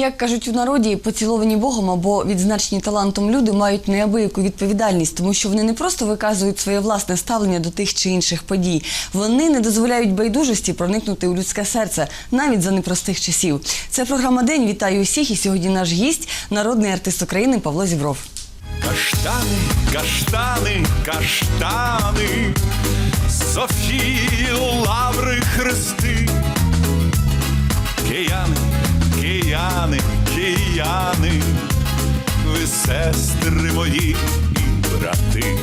Як кажуть у народі, поціловані Богом або відзначені талантом люди мають неабияку відповідальність, тому що вони не просто виказують своє власне ставлення до тих чи інших подій. Вони не дозволяють байдужості проникнути у людське серце навіть за непростих часів. Це програма День. Вітаю усіх. І сьогодні наш гість, народний артист України Павло Зібров. Каштани, каштани, каштани, Софії, лаври, хрести. Кияни, кияни, кияни, ви сестри мої і брати.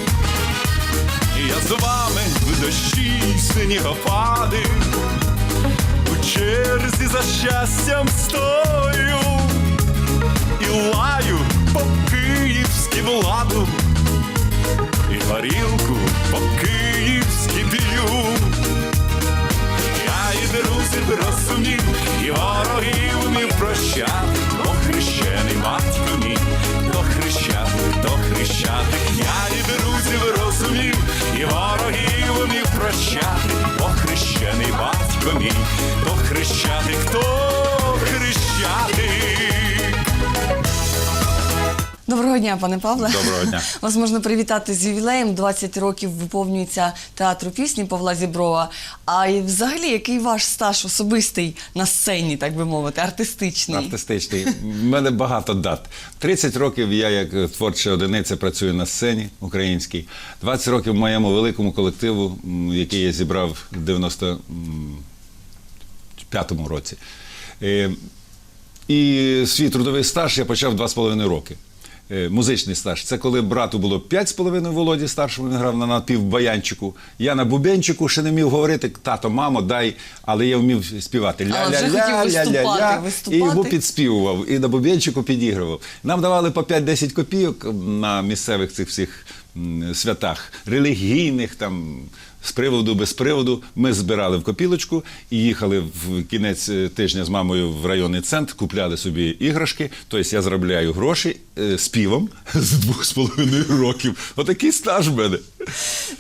Я з вами в дощі й снігопади, у черзі за щастям стою і лаю по київськи владу, і горілку по київськи п'ю. Друзів розумів, і ворогів не прощати, до хрещений батько мій, до хрещати, до хрещати. Я і друзів розумів, і ворогів не прощати, до хрещений батько мій, до хрещати, хто хрещати. Доброго дня, пане Павле. Доброго дня. Вас можна привітати з ювілеєм. 20 років виповнюється театру пісні Павла Зіброва. А і взагалі, який ваш стаж особистий на сцені, так би мовити, артистичний? Артистичний. У мене багато дат. 30 років я як творча одиниця працюю на сцені українській. 20 років моєму великому колективу, який я зібрав в 95-му році. Е, І свій трудовий стаж я почав 2,5 роки. Е, Музичний стаж. Це коли брату було 5,5 Володі старшому, він грав на напівбаянчику. Я на бубенчику ще не міг говорити, тато, мамо, дай, але я вмів співати. Виступати. І йому підспівував, і на бубенчику підігрував. Нам давали по 5-10 копійок на місцевих цих всіх святах, релігійних там. З приводу, без приводу, ми збирали в копілочку і їхали в кінець е, тижня з мамою в районний центр, купляли собі іграшки. Тобто я заробляю гроші е, співом з двох з половиною років. Отакий стаж в мене.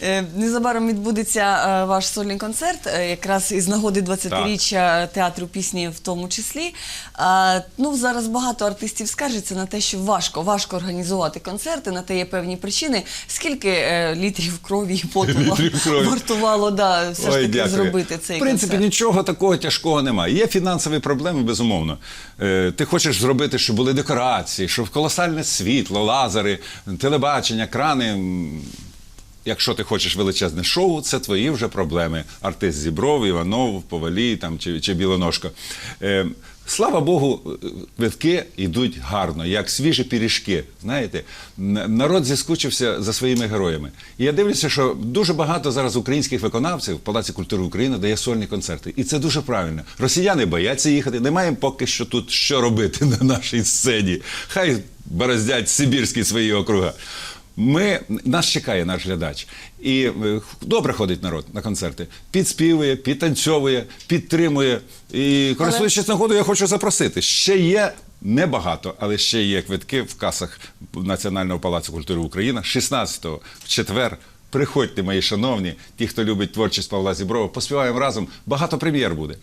Е, Незабаром відбудеться ваш сольний концерт, якраз із нагоди 20-річчя театру пісні в тому числі. Ну, зараз багато артистів скаржаться на те, що важко, важко організувати концерти, на те є певні причини. Скільки літрів крові і поту Літрів да, все ж Ой, таки дякую. зробити цей В принципі, концерт? нічого такого тяжкого немає. Є фінансові проблеми, безумовно. Е, ти хочеш зробити, щоб були декорації, щоб колосальне світло, лазери, телебачення, крани. М, Якщо ти хочеш величезне шоу, це твої вже проблеми. Артист Зібров, Іванов, Повалій там, чи, чи Білоножко. Е, слава Богу, е, квитки йдуть гарно, як свіжі пиріжки. Знаєте, народ зіскучився за своїми героями. І я дивлюся, що дуже багато зараз українських виконавців в Палаці культури України дає сольні концерти. І це дуже правильно. Росіяни бояться їхати. Немає поки що тут що робити на нашій сцені. Хай бороздять сибірські свої округа. Ми, нас чекає наш глядач. І е, добре ходить народ на концерти. Підспівує, підтанцьовує, підтримує. І користуючись нагодою, я хочу запросити. Ще є небагато, але ще є квитки в касах Національного палацу культури України 16-го, в четвер. Приходьте, мої шановні, ті, хто любить творчість Павла Зіброва, поспіваємо разом. Багато прем'єр буде.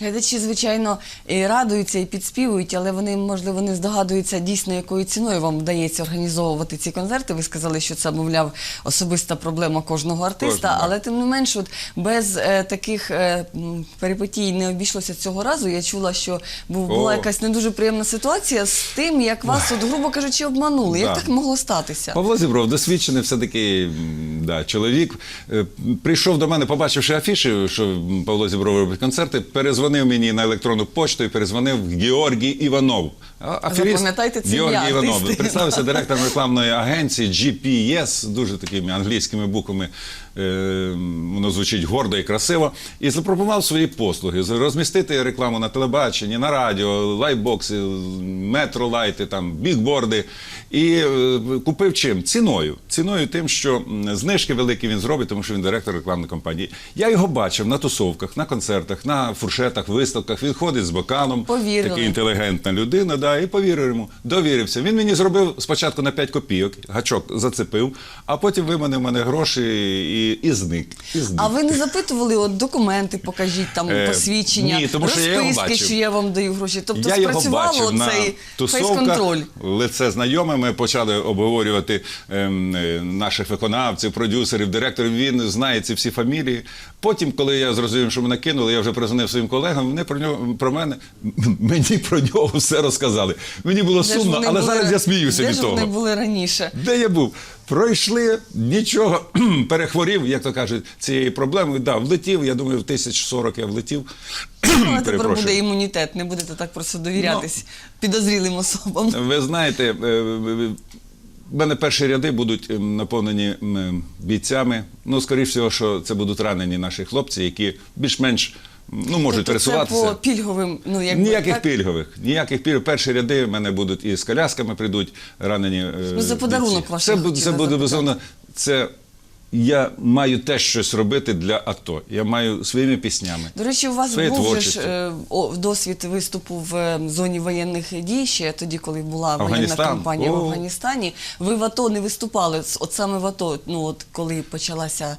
Глядачі, звичайно, і радуються і підспівують, але вони, можливо, не здогадуються дійсно, якою ціною вам вдається організовувати ці концерти. Ви сказали, що це, мовляв, особиста проблема кожного артиста, Кожного. але тим не менш, от, без е, таких е, м, перипетій не обійшлося цього разу. Я чула, що був, була О. якась не дуже приємна ситуація з тим, як вас, от, грубо кажучи, обманули. Як Да. так могло статися? Павло Зібров, досвідчений все-таки м, да, чоловік. Е, Прийшов до мене, побачивши афіші, що Павло Зібров робить концерти, перезвонив мені на електронну почту і перезвонив Георгій Іванов. Аферіст Запам'ятайте це Георгій Іванов. Представився директором рекламної агенції GPS, дуже такими англійськими буквами. е, Воно звучить гордо і красиво. І запропонував свої послуги. Розмістити рекламу на телебаченні, на радіо, лайтбокси, метролайти, там, бікборди. І е, купив чим? Ціною. Ціною тим, що знижки великі він зробить, тому що він директор рекламної компанії. Я його бачив на тусовках, на концертах, на фуршетах, виставках. Він ходить з бокалом. Повірили. Такий інтелігентна людина. Да. І повірив йому, довірився. Він мені зробив спочатку на 5 копійок, гачок зацепив, а потім виманив мене гроші і, і зник. І зник. А ви не запитували, от документи покажіть, там Е, посвідчення, ні, тому що я його бачив. що я вам даю гроші. Тобто я його бачив на цей тусовках, фейс-контроль. лице знайоме. Ми почали обговорювати ем, е, наших виконавців, продюсерів, директорів. Він знає ці всі фамілії. Потім, коли я зрозумів, що мене кинули, я вже призвонив своїм колегам. Вони про нього про мене мені про нього все розказали. Мені було Де сумно, але були- зараз я сміюся де від ж того. вони були раніше? Де я був? Пройшли нічого, перехворів, як то кажуть, цієї проблеми. Да, влетів. Я думаю, в 1040 я влетів. Ну, а тепер буде імунітет, не будете так просто довірятись Ну. підозрілим особам. Ви знаєте, е, в мене перші ряди будуть ем, наповнені бійцями. Ну, скоріш всього, що це будуть ранені наші хлопці, які більш-менш ну, можуть Тобто це пересуватися. по пільговим, ну якби Ніяких так? пільгових, ніяких пільгових. Перші ряди в мене будуть і з колясками прийдуть ранені. е, Ну, за подарунок ваш Це, буде- це буде безумовно. Це я маю теж щось робити для ато. Я маю своїми піснями. До речі, у вас був же творчістю. ж е, о, досвід виступу в е, зоні воєнних дій ще тоді, коли була воєнна кампанія в Афганістані. Ви в АТО не виступали, от саме в АТО, ну от коли почалася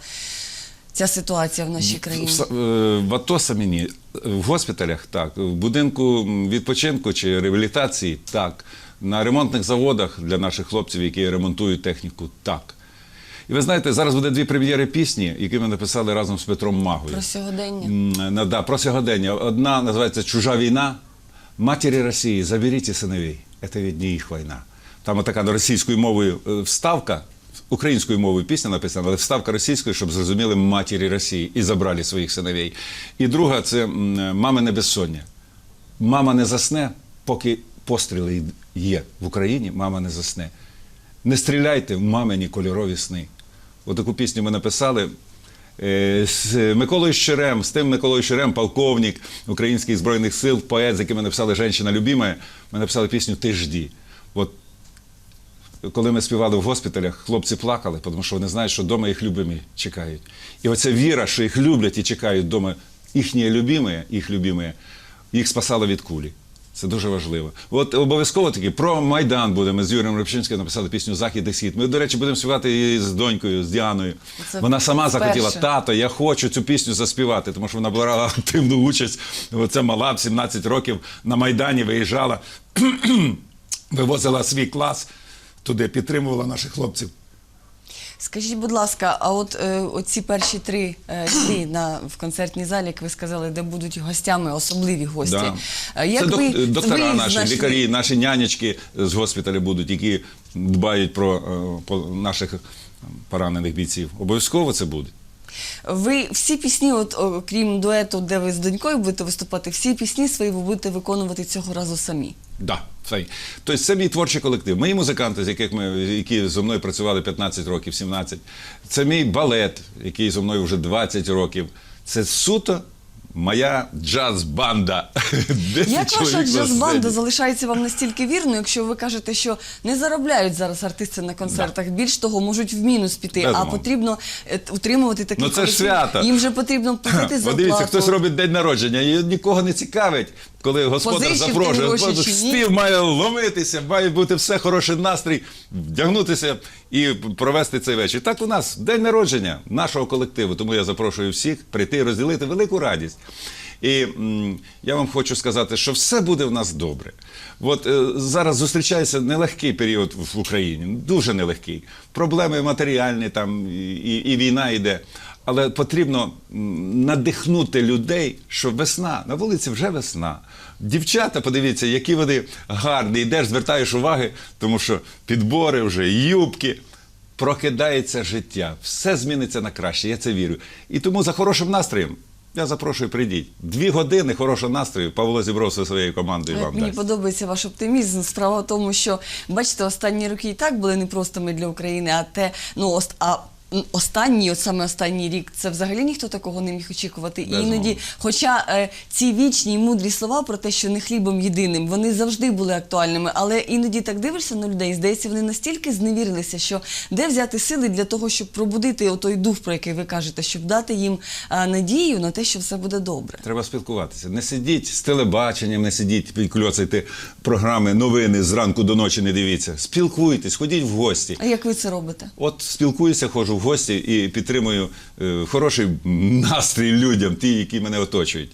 ця ситуація в нашій країні. В, е, в АТО самі ні. В госпіталях так. В будинку відпочинку чи реабілітації так. На ремонтних заводах для наших хлопців, які ремонтують техніку, так. І ви знаєте, зараз буде дві прем'єри пісні, які ми написали разом з Петром Магою. Про сьогодення. Да, про сьогодення. Одна називається Чужа війна. Матері Росії, заберіть синовей. Це від їх війна. Там така російською мовою е, вставка, українською мовою пісня написана, але вставка російською, щоб зрозуміли матері Росії і забрали своїх синовей. І друга це мамине безсоння. Мама не засне, поки постріли є в Україні, мама не засне. Не стріляйте в мамині кольорові сни. Отаку пісню ми написали. е, З Миколою Щерем, з тим Миколою Щерем, полковник Українських Збройних сил, поет, з яким ми написали Женщина любимая, ми написали пісню Ти жді. От коли ми співали в госпіталях, хлопці плакали, тому що вони знають, що вдома їх любимі чекають. І оця віра, що їх люблять і чекають вдома їхні любимі, їх любимі, їх спасало від кулі. Це дуже важливо. От обов'язково таки про Майдан буде. Ми з Юрієм Рибчинським написали пісню Захід і Схід. Ми, до речі, будемо співати її з донькою, з Діаною. Це Вона сама захотіла, тато, я хочу цю пісню заспівати, тому що вона брала активну участь. Оце мала в 17 років на Майдані виїжджала, вивозила свій клас туди, підтримувала наших хлопців. Скажіть, будь ласка, а от е, оці перші три е, дні на в концертній залі, як ви сказали, де будуть гостями, особливі гості. Да. Е, Як Це док- доктора ви наші, знайшли- лікарі, наші нянечки з госпіталю будуть, які дбають про, е, по наших поранених бійців. Обов'язково це буде. Ви всі пісні, от окрім дуету, де ви з донькою будете виступати, всі пісні свої ви будете виконувати цього разу самі. Да, все. Тобто це мій творчий колектив. Мої музиканти, з яких ми, які зі мною працювали 15 років, 17. Це мій балет, який зі мною вже 20 років. Це суто моя джаз-банда. Як ваша джаз-банда залишається вам настільки вірною, якщо ви кажете, що не заробляють зараз артисти на концертах, більш того, можуть в мінус піти, а Безумовно. потрібно е, утримувати такий Ну, це ж свято. Їм же потрібно платити за Подивіться, хтось робить день народження, і нікого не цікавить, коли господар Позичив ти запрошує. гроші чи ні? Стив має ломитися, має бути все хороший настрій, вдягнутися і провести цей вечір. Так у нас день народження нашого колективу, тому я запрошую всіх прийти і розділити велику радість. І м, я вам хочу сказати, що все буде в нас добре. От е, зараз зустрічається нелегкий період в Україні, дуже нелегкий. Проблеми матеріальні, там і, і війна йде. Але потрібно надихнути людей, що весна, на вулиці вже весна. Дівчата, подивіться, які вони гарні. Йдеш, звертаєш уваги, тому що підбори вже, юбки. Прокидається життя, все зміниться на краще, я це вірю. І тому за хорошим настроєм я запрошую, прийдіть. Дві години хорошого настрою Павло зібров зі своєю командою вам мені дасть. подобається ваш оптимізм. Справа в тому, що бачите, останні роки і так були непростими для України, а те, ну а останній, от саме останній рік, це взагалі ніхто такого не міг очікувати. І іноді, хоча е, ці вічні і мудрі слова про те, що не хлібом єдиним, вони завжди були актуальними, але іноді так дивишся на людей, здається, вони настільки зневірилися, що де взяти сили для того, щоб пробудити отой дух, про який ви кажете, щоб дати їм е, надію на те, що все буде добре. Треба спілкуватися. Не сидіть з телебаченням, не сидіть, підкльоцайте програми, новини зранку до ночі не дивіться. Спілкуйтесь, ходіть в гості. А як ви це робите? От спілкуюся, ходжу в гості і підтримую е, хороший настрій людям, ті, які мене оточують.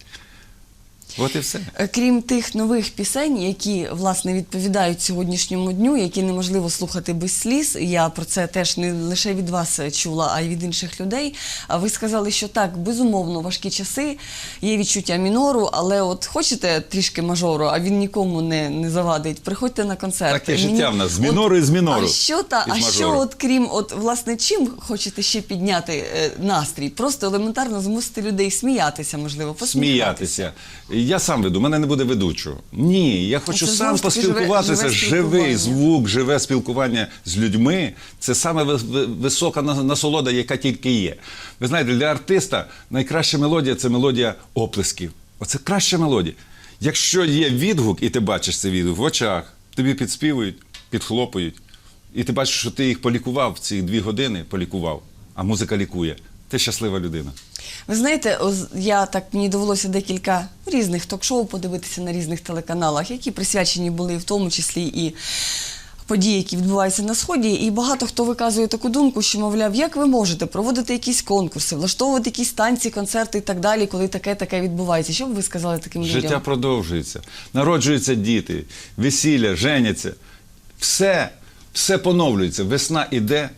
От і все. Е, Крім тих нових пісень, які власне відповідають сьогоднішньому дню, які неможливо слухати без сліз. Я про це теж не лише від вас чула, а й від інших людей. А ви сказали, що так, безумовно, важкі часи, є відчуття мінору, але от хочете трішки мажору, а він нікому не, не завадить. Приходьте на концерт. Таке життя в нас, з мінору і з мінору, А що та а що, от крім, от власне, чим хочете ще підняти е, настрій? Просто елементарно змусити людей сміятися, можливо, посміхатися. Сміятися. Я сам веду, мене не буде ведучого. Ні, я хочу це сам таки живе- поспілкуватися. живе Живий звук, живе спілкування з людьми. Це саме ви- ви- висока насолода, яка тільки є. Ви знаєте, для артиста найкраща мелодія це мелодія оплесків. Оце краща мелодія. Якщо є відгук, і ти бачиш цей відгук в очах, тобі підспівують, підхлопують, і ти бачиш, що ти їх полікував ці дві години, полікував, а музика лікує. Ти щаслива людина. Ви знаєте, я так мені довелося декілька різних ток-шоу подивитися на різних телеканалах, які присвячені були в тому числі і події, які відбуваються на сході. І багато хто виказує таку думку, що мовляв, як ви можете проводити якісь конкурси, влаштовувати якісь танці, концерти і так далі, коли таке таке відбувається. Що б ви сказали таким Життя продовжується. Народжуються діти, весілля, женяться. Все, все поновлюється. Весна іде,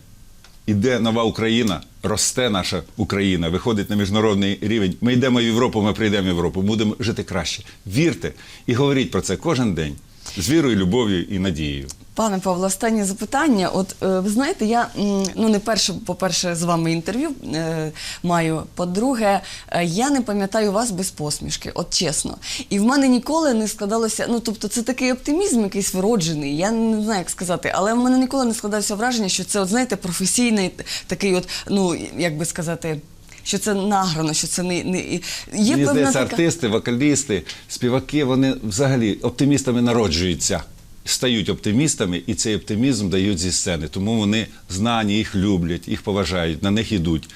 іде нова Україна, росте наша Україна, виходить на міжнародний рівень. Ми йдемо в Європу, ми прийдемо в Європу, будемо жити краще. Вірте і говоріть про це кожен день з вірою, любов'ю і надією. Пане Павло, останнє запитання. От е, ви знаєте, я ну не перше, по-перше, з вами інтерв'ю е, маю. По-друге, е, я не пам'ятаю вас без посмішки, от чесно. І в мене ніколи не складалося. Ну тобто, це такий оптимізм, якийсь вроджений. Я не знаю, як сказати, але в мене ніколи не складалося враження, що це, от знаєте, професійний такий, от, ну як би сказати. Що це награно, що це не, не є Мені здається, така... артисти, вокалісти, співаки, вони взагалі оптимістами народжуються, стають оптимістами, і цей оптимізм дають зі сцени. Тому вони знані, їх люблять, їх поважають, на них ідуть.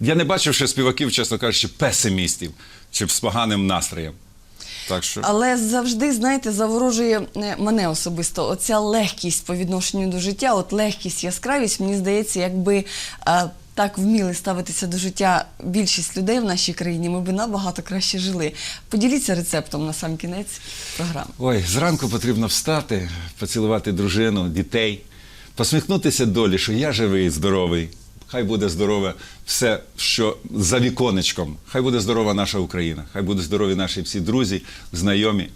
Я не бачив ще співаків, чесно кажучи, песимістів чи з поганим настроєм. Так що Але завжди, знаєте, заворожує е, мене особисто оця легкість по відношенню до життя, от легкість, яскравість, мені здається, якби е, так вміли ставитися до життя більшість людей в нашій країні, ми б набагато краще жили. Поділіться рецептом на сам кінець програми. Ой, зранку потрібно встати, поцілувати дружину, дітей, посміхнутися долі, що я живий, здоровий. Хай буде здорове все, що за віконечком. Хай буде здорова наша Україна, хай будуть здорові наші всі друзі, знайомі.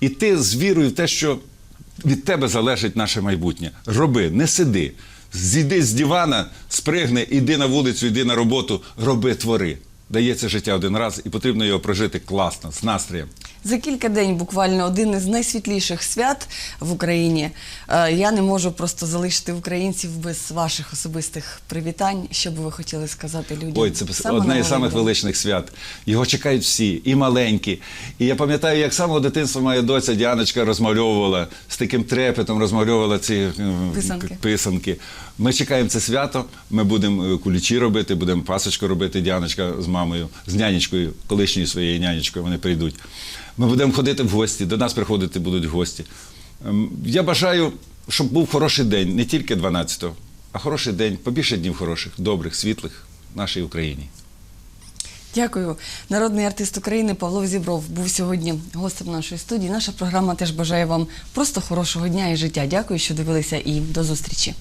І ти з вірою в те, що від тебе залежить наше майбутнє. Роби, не сиди. Зійди з дивана, спригни, іди на вулицю, йди на роботу, роби, твори. Дається життя один раз, і потрібно його прожити класно, з настроєм. За кілька день буквально один із найсвітліших свят в Україні. Е, Я не можу просто залишити українців без ваших особистих привітань. Що би ви хотіли сказати людям? Ой, це Саме одне на із самих величних свят. Його чекають всі, і маленькі. І я пам'ятаю, як з самого дитинства моя доця Діаночка розмальовувала з таким трепетом, розмальовувала ці е, Писанки. писанки. Ми чекаємо це свято. Ми будемо е, кулічі робити, будемо пасочку робити. Діаночка з мамою, з нянечкою, колишньою своєю нянечкою. Вони прийдуть. Ми будемо ходити в гості. До нас приходити будуть гості. Ем, Я бажаю, щоб був хороший день, не тільки 12-го, а хороший день, побільше днів хороших, добрих, світлих в нашій Україні. Дякую. Народний артист України Павло Зібров був сьогодні гостем нашої студії. Наша програма теж бажає вам просто хорошого дня і життя. Дякую, що дивилися, і до зустрічі.